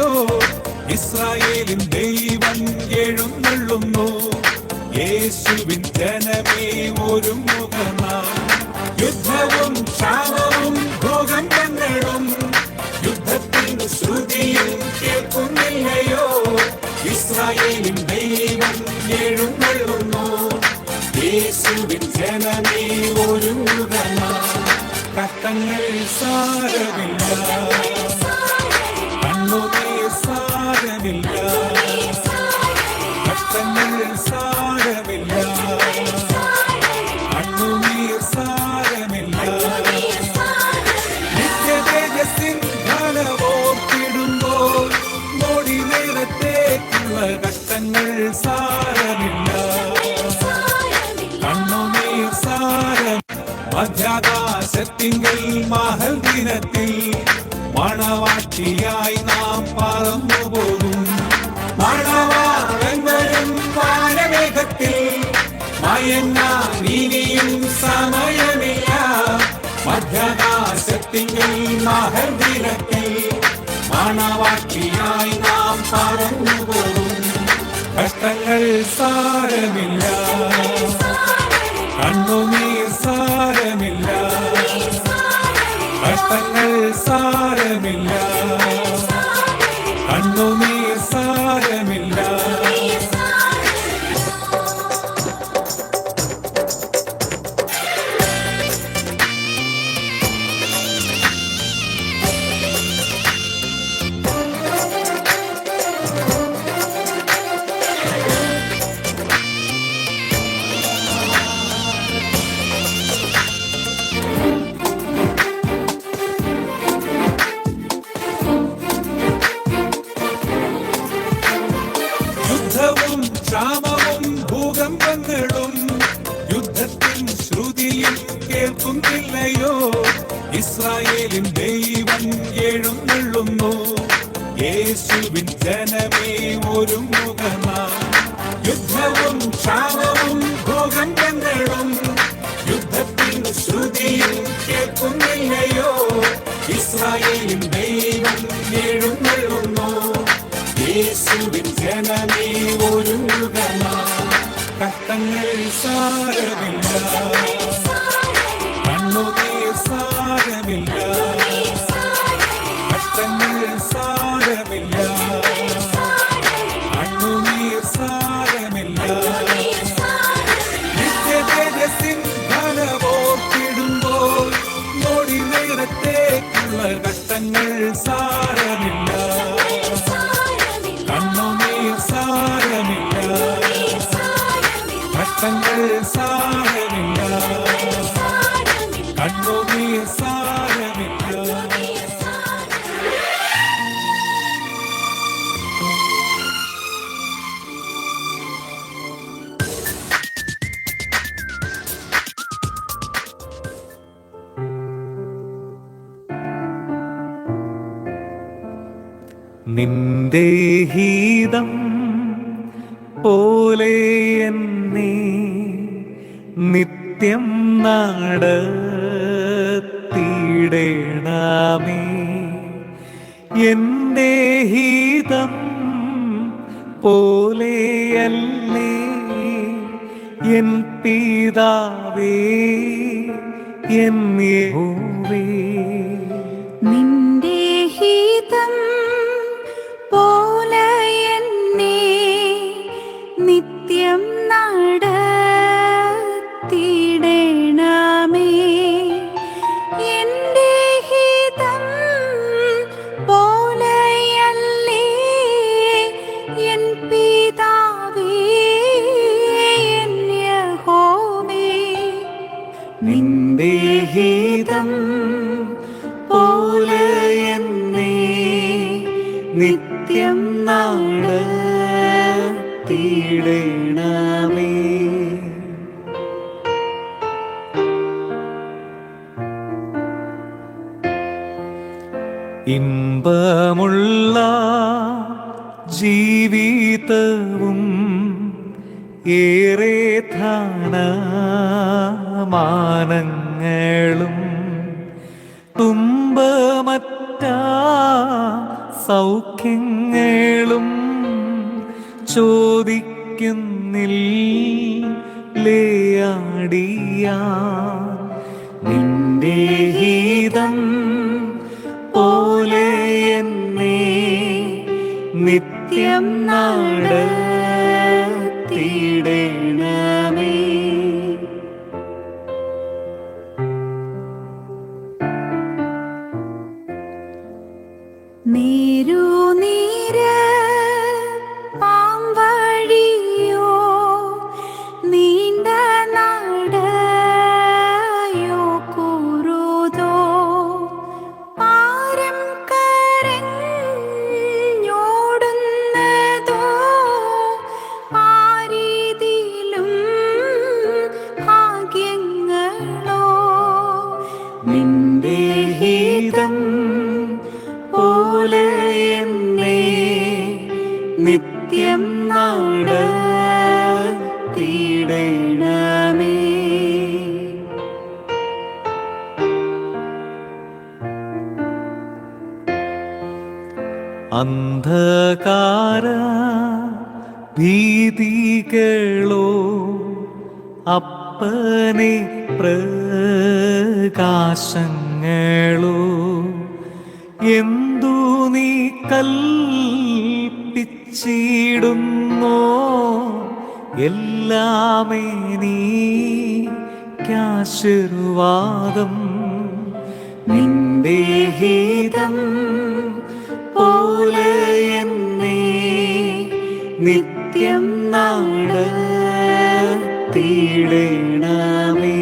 കുന്നില്ലയോ ഇസ്രായേലിൻ ദൈവം എഴുന്നള്ളുന്നു. യേശുവിൻ ജനമേ ഒരു യുദ്ധവും ക്ഷാമവും ഭൂകമ്പങ്ങളും യുദ്ധത്തിന് ശ്രുതിയും കേൾക്കുന്നില്ലയോ? ഇസ്രായേലിൻ ദൈവം എഴുന്നള്ളുന്നു. യേശുവിൻ ജനമേ ഒരു കട്ടങ്ങൾ സാരമില്ല. മധ്യാകാശത്തിങ്കിൽ മഹൽ ദിനത്തിൽ മണവാട്ടിയായി നാം പറന്നു പോകും. മണവാളൻ വാനവേഗത്തിൽ മയങ്ങാൻ ഇനിയും സമയമില്ല. മധ്യാകാശത്തിങ്കിൽ മഹൽ ദിനത്തിൽ മണവാട്ടിയായി നാം പറന്നു പോകും. കഷ്ടങ്ങൾ സാരമില്ല. കഷ്ടങ്ങൾ സാരമില്ല. കണ്ണുനീർ ക്ഷാമവും ഭൂകമ്പങ്ങളും യുദ്ധത്തിൻ ശ്രുതിയും കേൾക്കുന്നില്ലയോ? ഇസ്രായേലിൻ ദൈവം എഴുന്നള്ളുന്നു. യേശുവിൻ ജനമേ ഒരു കഷ്ടങ്ങൾ സാരമില്ല കണ്ണുനീർ സാരമില്ല കഷ്ടങ്ങൾ സാരമില്ല കണ്ണുനീർ സാരമില്ല നിത്യതേജസ്സിൻ ഘനമോർത്തിടുമ്പോൾ നോടി നേരത്തേക്കുള്ള കഷ്ടങ്ങൾ സാരമില്ല നടത്തിയിടേണമേ എന്റെ ഹീതം പോലെയല്ലേ. എൻ പിതാവേ എൻ യഹോവേ. ഇമ്പമുള്ള ജീവിതവും ഏറെ ധാനമാനങ്ങളും തുമ്പമറ്റ സൗഖ്യങ്ങളും ചോദിക്കുന്നില്ലേയാടിയ. നിന്റെ പോലെ എന്നെ നിത്യം നാട് നീരു അന്ധകാര ഭീതികളോ അപ്പനെ പ്രകാശങ്ങളോ എന്തു നീ കൽപ്പിച്ചിടുന്നോ? എല്ലാമേ നീ കാശീർവാദം നിന്റെ ഹീതം പോലെ എന്നെ നിത്യം നടത്തിയിടണമേ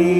ഏതു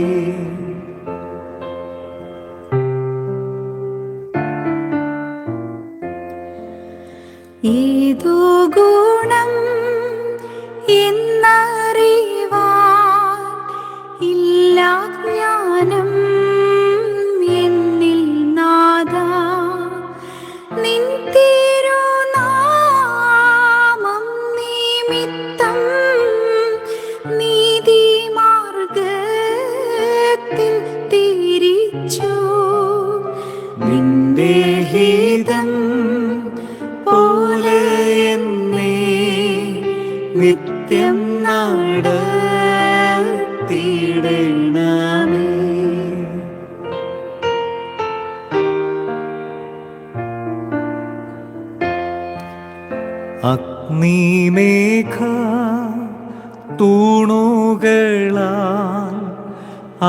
തൂണുകളാൽ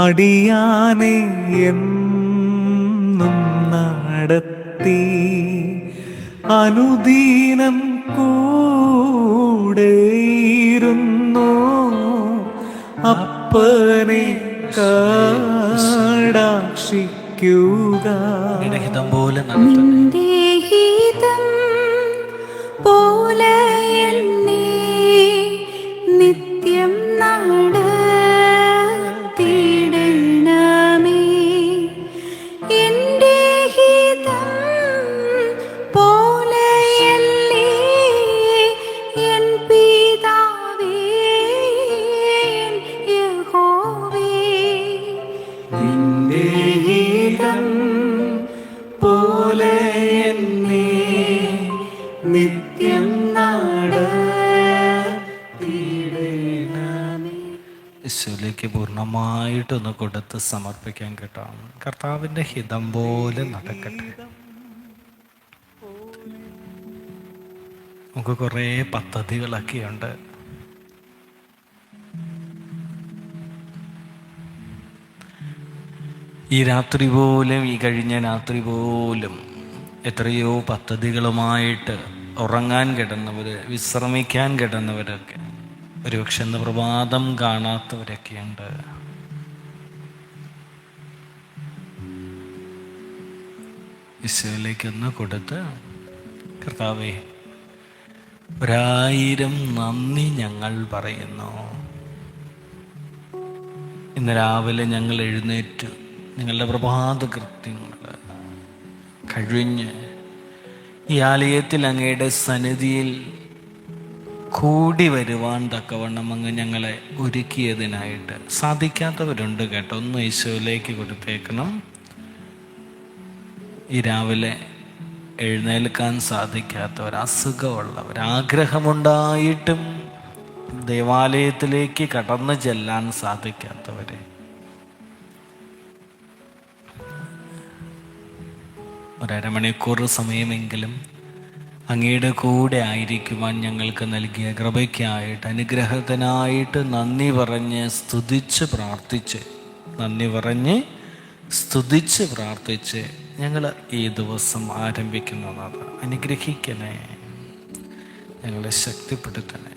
അടിയാനെ എന്നും നടത്തി അനുദീനം കൂടെയിരുന്നു. അപ്പനെ കാടാക്ഷിക്കുക. ഹിതം പോലെ നിന്റെ ഹിതം പോലെ പൂർണമായിട്ടൊന്ന് കൊടുത്ത് സമർപ്പിക്കാൻ കേട്ടോ. കർത്താവിന്റെ ഹിതം പോലെ നടക്കട്ടെ. നമുക്ക് കുറേ പദ്ധതികളൊക്കെയുണ്ട്. ഈ രാത്രി പോലും ഈ കഴിഞ്ഞ രാത്രി പോലും എത്രയോ പദ്ധതികളുമായിട്ട് ഉറങ്ങാൻ കിടന്നവർ വിശ്രമിക്കാൻ കിടന്നവരൊക്കെ ഒരുപക്ഷെ ഇന്ന് പ്രഭാതം കാണാത്തവരൊക്കെയുണ്ട്. ഈശോയിലേക്കൊന്ന് കൊടുത്ത് കർത്താവേ ഒരായിരം നന്ദി ഞങ്ങൾ പറയുന്നു. ഇന്ന് രാവിലെ ഞങ്ങൾ എഴുന്നേറ്റ് നിങ്ങളുടെ പ്രഭാത കൃത്യങ്ങൾ കഴിഞ്ഞ് ഈ ആലയത്തിൽ അങ്ങയുടെ സന്നിധിയിൽ കൂടി വരുവാൻ തക്കവണ്ണം അങ്ങ് ഞങ്ങളെ ഒരുക്കിയതിനായിട്ട് സാധിക്കാത്തവരുണ്ട് കേട്ടോ. ഒന്ന് ഈശോയിലേക്ക് കൊടുത്തേക്കണം. ഈ രാവിലെ എഴുന്നേൽക്കാൻ സാധിക്കാത്തവർ അസുഖമുള്ളവർ ആഗ്രഹമുണ്ടായിട്ടും ദേവാലയത്തിലേക്ക് കടന്നു ചെല്ലാൻ സാധിക്കാത്തവരെ. ഒരമണിക്കൂർ സമയമെങ്കിലും അങ്ങയുടെ കൂടെ ആയിരിക്കുവാൻ ഞങ്ങൾക്ക് നൽകിയ കൃപയ്ക്കായിട്ട് അനുഗ്രഹത്തിനായിട്ട് നന്ദി പറഞ്ഞ് സ്തുതിച്ച് പ്രാർത്ഥിച്ച് നന്ദി പറഞ്ഞ് സ്തുതിച്ച് പ്രാർത്ഥിച്ച് ഞങ്ങൾ ഈ ദിവസം ആരംഭിക്കുന്നത് അനുഗ്രഹിക്കണേ. ഞങ്ങളെ ശക്തിപ്പെടുത്തണേ.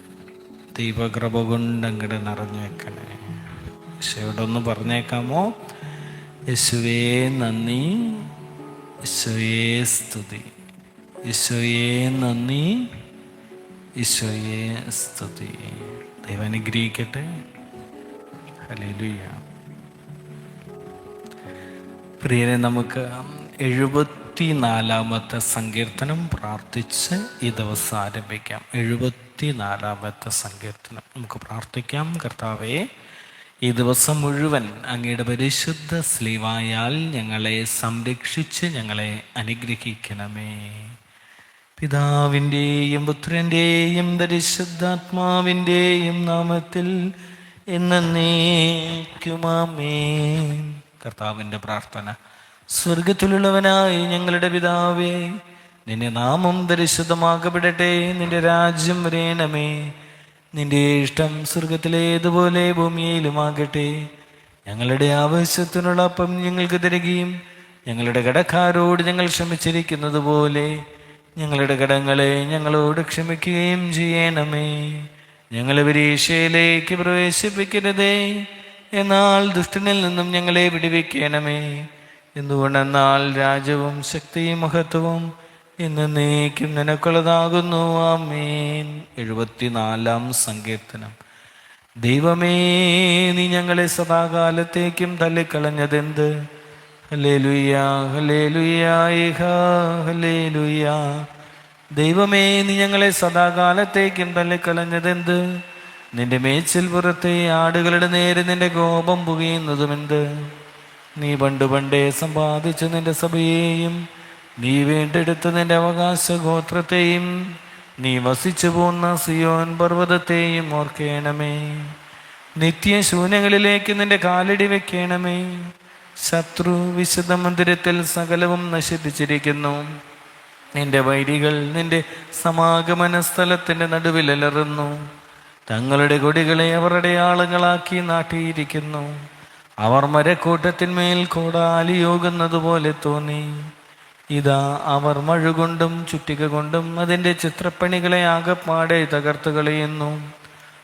ദൈവകൃപ കൊണ്ട് അങ്ങടെ നിറഞ്ഞു വെക്കണേ ഒന്ന് പറഞ്ഞേക്കാമോ? യേശുവേ നന്ദി. യേശുവേ സ്തുതി. യേശുവേ നന്ദി. യേശുവേ സ്തുതി. ദൈവം അനുഗ്രഹിക്കട്ടെ. ഹല്ലേലൂയ. പ്രിയനെ നമുക്ക് എഴുപത്തി നാലാമത്തെ സങ്കീർത്തനം പ്രാർത്ഥിച്ച് ഈ ദിവസം ആരംഭിക്കാം. എഴുപത്തി നാലാമത്തെ സങ്കീർത്തനം നമുക്ക് പ്രാർത്ഥിക്കാം. കർത്താവേ ഈ ദിവസം മുഴുവൻ അങ്ങയുടെ പരിശുദ്ധ സ്ലീവായാൽ ഞങ്ങളെ സംരക്ഷിച്ച് ഞങ്ങളെ അനുഗ്രഹിക്കണമേ. പിതാവിന്റെയും പുത്രന്റെയും പരിശുദ്ധാത്മാവിന്റെയും നാമത്തിൽ എന്നേക്കുമാമേ കർത്താവിന്റെ പ്രാർത്ഥന. സ്വർഗത്തിലുള്ളവനായി ഞങ്ങളുടെ പിതാവേ നിന്റെ നാമം ദരിശുദ്ധമാക്കപ്പെടട്ടെ നിന്റെ രാജ്യം വരേണമേ. നിന്റെ ഇഷ്ടം സ്വർഗത്തിലേതുപോലെ ഭൂമിയിലുമാകട്ടെ. ഞങ്ങളുടെ ആവശ്യത്തിനുള്ള അപ്പം ഞങ്ങൾക്ക് തരികയും ഞങ്ങളുടെ കടക്കാരോട് ഞങ്ങൾ ക്ഷമിച്ചിരിക്കുന്നത് പോലെ ഞങ്ങളുടെ കടങ്ങളെ ഞങ്ങളോട് ക്ഷമിക്കുകയും ചെയ്യണമേ. ഞങ്ങളെ പരീക്ഷയിലേക്ക് പ്രവേശിപ്പിക്കരുതേ എന്നാൽ ദുഷ്ടനിൽ നിന്നും ഞങ്ങളെ വിടുവിക്കണമേ. എന്തുകൊണ്ടെന്നാൽ രാജ്യവും ശക്തിയും മഹത്വവും എന്നേക്കും നിനക്കുള്ളതാകുന്നു. ആമേൻ. എഴുപത്തിനാലാം സങ്കീർത്തനം. ദൈവമേ നീ ഞങ്ങളെ സദാകാലത്തേക്കും തള്ളിക്കളഞ്ഞതെന്ത്? ഹലേ ലുയ്യ ഹലേ ഹലേ ദൈവമേ നീ ഞങ്ങളെ സദാകാലത്തേക്കും തള്ളിക്കളഞ്ഞതെന്ത്? നിന്റെ മേച്ചിൽ പുറത്തെ ആടുകളുടെ നേരെ നിന്റെ കോപം പുകയുന്നതുമെന്ത് നീ പണ്ട് പണ്ടേ സമ്പാദിച്ച നിന്റെ സഭയെയും നീ വീണ്ടെടുത്ത നിന്റെ അവകാശ ഗോത്രത്തെയും നീ വസിച്ചു പോന്ന സിയോൻ പർവതത്തെയും ഓർക്കേണമേ. നിത്യശൂന്യങ്ങളിലേക്ക് നിന്റെ കാലടി വെക്കണമേ. ശത്രു വിശുദ്ധ മന്ദിരത്തിൽ സകലവും നശിപ്പിച്ചിരിക്കുന്നു. നിന്റെ വൈരികൾ നിന്റെ സമാഗമന സ്ഥലത്തിന്റെ നടുവിലലറുന്നു. തങ്ങളുടെ കൊടികളെ അവരുടെ ആളുകളാക്കി നാട്ടിയിരിക്കുന്നു. അവർ മരക്കൂട്ടത്തിന്മേൽ കോടാലിയോഗുന്നത് പോലെ തോന്നി. ഇതാ അവർ മഴുകൊണ്ടും ചുറ്റിക കൊണ്ടും അതിന്റെ ചിത്രപ്പണികളെ ആകപ്പാടെ തകർത്തു കളയുന്നു.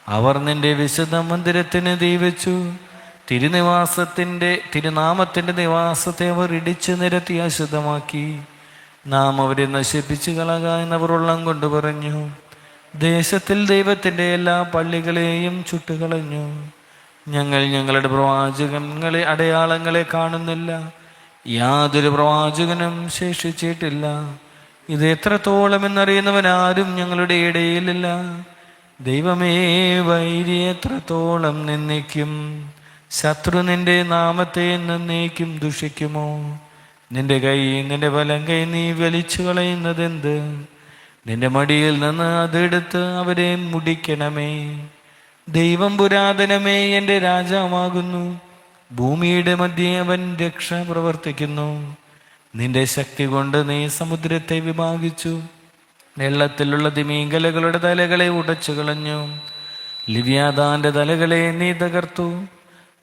അവർ നിന്റെ വിശുദ്ധ മന്ദിരത്തിന് ദീപിച്ചു. തിരുനിവാസത്തിന്റെ തിരുനാമത്തിന്റെ നിവാസത്തെ അവർ ഇടിച്ചു നിരത്തി അശുദ്ധമാക്കി. നാം അവരെ നശിപ്പിച്ചു കളക എന്നവർ ഉള്ളം കൊണ്ട് പറഞ്ഞു. ദേശത്തിൽ ദൈവത്തിന്റെ എല്ലാ പള്ളികളെയും ചുട്ടുകളഞ്ഞു. ഞങ്ങൾ ഞങ്ങളുടെ പ്രവാചകങ്ങളെ അടയാളങ്ങളെ കാണുന്നില്ല. യാതൊരു പ്രവാചകനും ശേഷിച്ചിട്ടില്ല. ഇത് എത്രത്തോളം എന്നറിയുന്നവൻ ആരും ഞങ്ങളുടെ ഇടയിലില്ല. ദൈവമേ വൈരി എത്രത്തോളം നിന്ദിക്കും. ശത്രു നിന്റെ നാമത്തെ നിന്നേക്കും ദുഷിക്കുമോ? നിന്റെ കൈ നിന്റെ വലം കൈ നീ വലിച്ചു കളയുന്നതെന്ത്? നിന്റെ മടിയിൽ നിന്ന് അതെടുത്ത് അവരെ മുടിക്കണമേ. ദൈവം പുരാതനമേ എന്റെ രാജാവാകുന്നു. ഭൂമിയുടെ മധ്യേ അവൻ രക്ഷ പ്രവർത്തിക്കുന്നു. നിന്റെ ശക്തി കൊണ്ട് നീ സമുദ്രത്തെ വിഭാഗിച്ചു. വെള്ളത്തിലുള്ള തിമീങ്കലകളുടെ തലകളെ ഉടച്ചു കളഞ്ഞു ലിവ്യാദാന്റെ തലകളെ നീ തകർത്തു.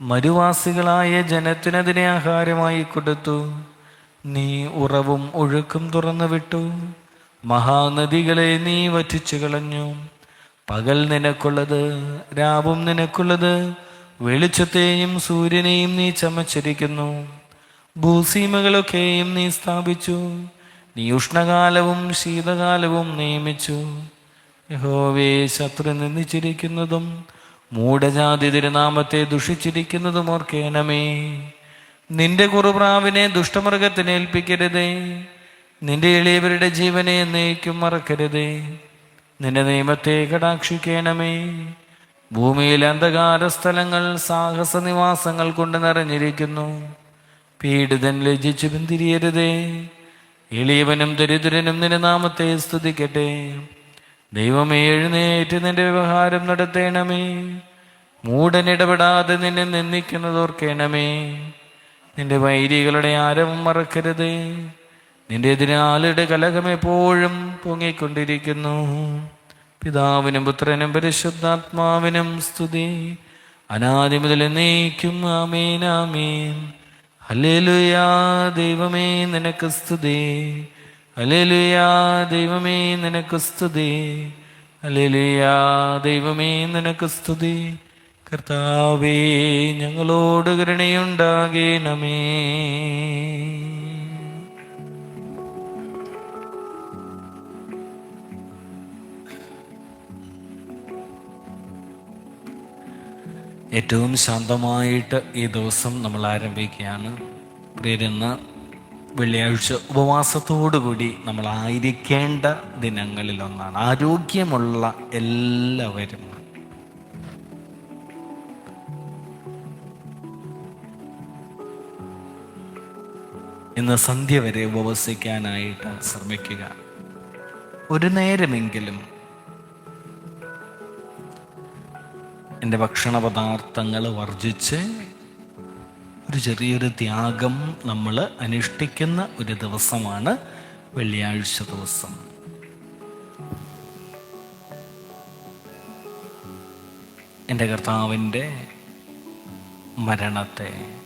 മരുവാസികളായ ജനത്തിനതിനെ ആഹാരമായി കൊടുത്തു. നീ ഉറവും ഒഴുക്കും തുറന്നു വിട്ടു മഹാനദികളെ നീ വറ്റിച്ചു കളഞ്ഞു പകൽ നിനക്കുള്ളത് രാവും നിനക്കുള്ളത് വെളിച്ചത്തെയും സൂര്യനെയും നീ ചമച്ചിരിക്കുന്നു. ഭൂസീമകളൊക്കെയും നീ സ്ഥാപിച്ചു. നീ ഉഷ്ണകാലവും ശീതകാലവും നിയമിച്ചു. യഹോവേ ശത്രു നിന്ദിച്ചിരിക്കുന്നതും മൂഢജാതി തിരുനാമത്തെ ദുഷിച്ചിരിക്കുന്നതും ഓർക്കേണമേ. നിന്റെ കുറുപ്രാവിനെ ദുഷ്ടമൃഗത്തിന് ഏൽപ്പിക്കരുതേ. നിന്റെ എളിയവരുടെ ജീവനെ എന്നേക്കും മറക്കരുതേ. നിന്റെ നിയമത്തെ കടാക്ഷിക്കണമേ. ഭൂമിയിൽ അന്ധകാര സ്ഥലങ്ങൾ സാഹസ നിവാസങ്ങൾ കൊണ്ട് നിറഞ്ഞിരിക്കുന്നു. പീഡിതൻ ലജ്ജിച്ചു പിന്തിരിയരുതേ. എളിയവനും ദരിദ്രനും നിന്റെ നാമത്തെ സ്തുതിക്കട്ടെ. ദൈവമേ എഴുന്നേറ്റ് നിന്റെ വ്യവഹാരം നടത്തേണമേ. മൂടനിടപെടാതെ നിന്നെ നിന്ദിക്കുന്നതോർക്കേണമേ നിന്റെ വൈരികളുടെ ആരവം മറക്കരുത്. നിന്റെ എതിരാളുടെ കലഹം എപ്പോഴും പൊങ്ങിക്കൊണ്ടിരിക്കുന്നു. പിതാവിനും പുത്രനും പരിശുദ്ധാത്മാവിനും സ്തുതി. അനാദി മുതൽ നീക്കും ആമീൻ ആമീൻ. അല്ലേലുയാ ദൈവമേ നിനക്ക് സ്തുതി. അല്ലേലുയാ ദൈവമേ നിനക്ക് സ്തുതി. അല്ലേലുയാ ദൈവമേ നിനക്ക് സ്തുതി. കർത്താവേ ഞങ്ങളോട് കരുണയുണ്ടാകേണമേ. ഏറ്റവും ശാന്തമായിട്ട് ഈ ദിവസം നമ്മൾ ആരംഭിക്കുകയാണ്. പ്രിയരെന്ന് വെള്ളിയാഴ്ച ഉപവാസത്തോടുകൂടി നമ്മൾ ആയിരിക്കേണ്ട ദിനങ്ങളിലൊന്നാണ് ആരോഗ്യമുള്ള എല്ലാവരും. ഇന്ന് സന്ധ്യ വരെ ഉപവസിക്കാനായിട്ട് ശ്രമിക്കുക. ഒരു നേരമെങ്കിലും എന്റെ ഭക്ഷണ പദാർത്ഥങ്ങൾ വർജിച്ച് ഒരു ചെറിയൊരു ത്യാഗം നമ്മൾ അനുഷ്ഠിക്കുന്ന ഒരു ദിവസമാണ് വെള്ളിയാഴ്ച ദിവസം. എന്റെ കർത്താവിന്റെ മരണത്തെ